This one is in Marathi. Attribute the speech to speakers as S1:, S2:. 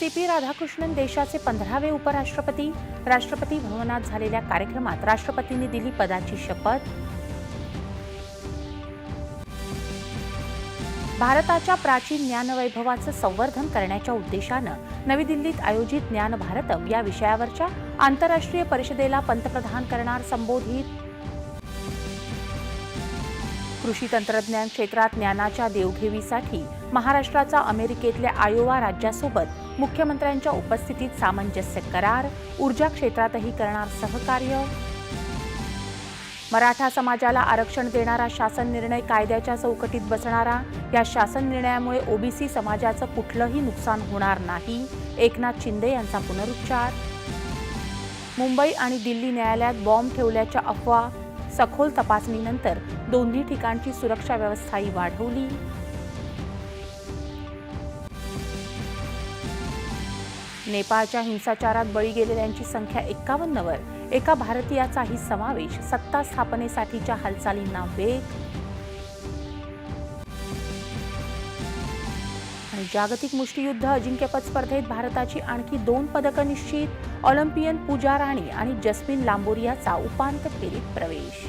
S1: सी पी राधाकृष्णन देशाचे पंधरावे उपराष्ट्रपती. राष्ट्रपती भवनात झालेल्या कार्यक्रमात राष्ट्रपतींनी दिली पदाची शपथ. भारताच्या प्राचीन ज्ञानवैभवाचं संवर्धन करण्याच्या उद्देशानं नवी दिल्लीत आयोजित ज्ञान भारतम या विषयावरच्या आंतरराष्ट्रीय परिषदेला पंतप्रधान करणार संबोधित. कृषी तंत्रज्ञान क्षेत्रात ज्ञानाच्या देवघेवीसाठी महाराष्ट्राचा अमेरिकेतल्या आयोवा राज्यासोबत मुख्यमंत्र्यांच्या उपस्थितीत सामंजस्य करार ऊर्जा क्षेत्रातही करणार सहकार्य. मराठा समाजाला आरक्षण देणारा शासन निर्णय कायद्याच्या चौकटीत बसणारा या शासन निर्णयामुळे ओबीसी समाजाचं कुठलंही नुकसान होणार नाही. एकनाथ शिंदे यांचा पुनरुच्चार. मुंबई आणि दिल्ली न्यायालयात बॉम्ब ठेवल्याच्या अफवा सखोल तपासणीनंतर दोन्ही ठिकाणची सुरक्षा व्यवस्थाही वाढवली. नेपाळच्या हिंसाचारात बळी गेलेल्यांची संख्या एक्कावन्नवर एका भारतीयाचाही समावेश सत्ता स्थापनेसाठीच्या हालचालींना वेग. आणि जागतिक मुष्टियुद्ध अजिंक्यपद स्पर्धेत भारताची आणखी दोन पदकं निश्चित. ऑलिम्पियन पूजा राणी आणि जस्मिन लांबोरियाचा उपांत्य फेरीत प्रवेश.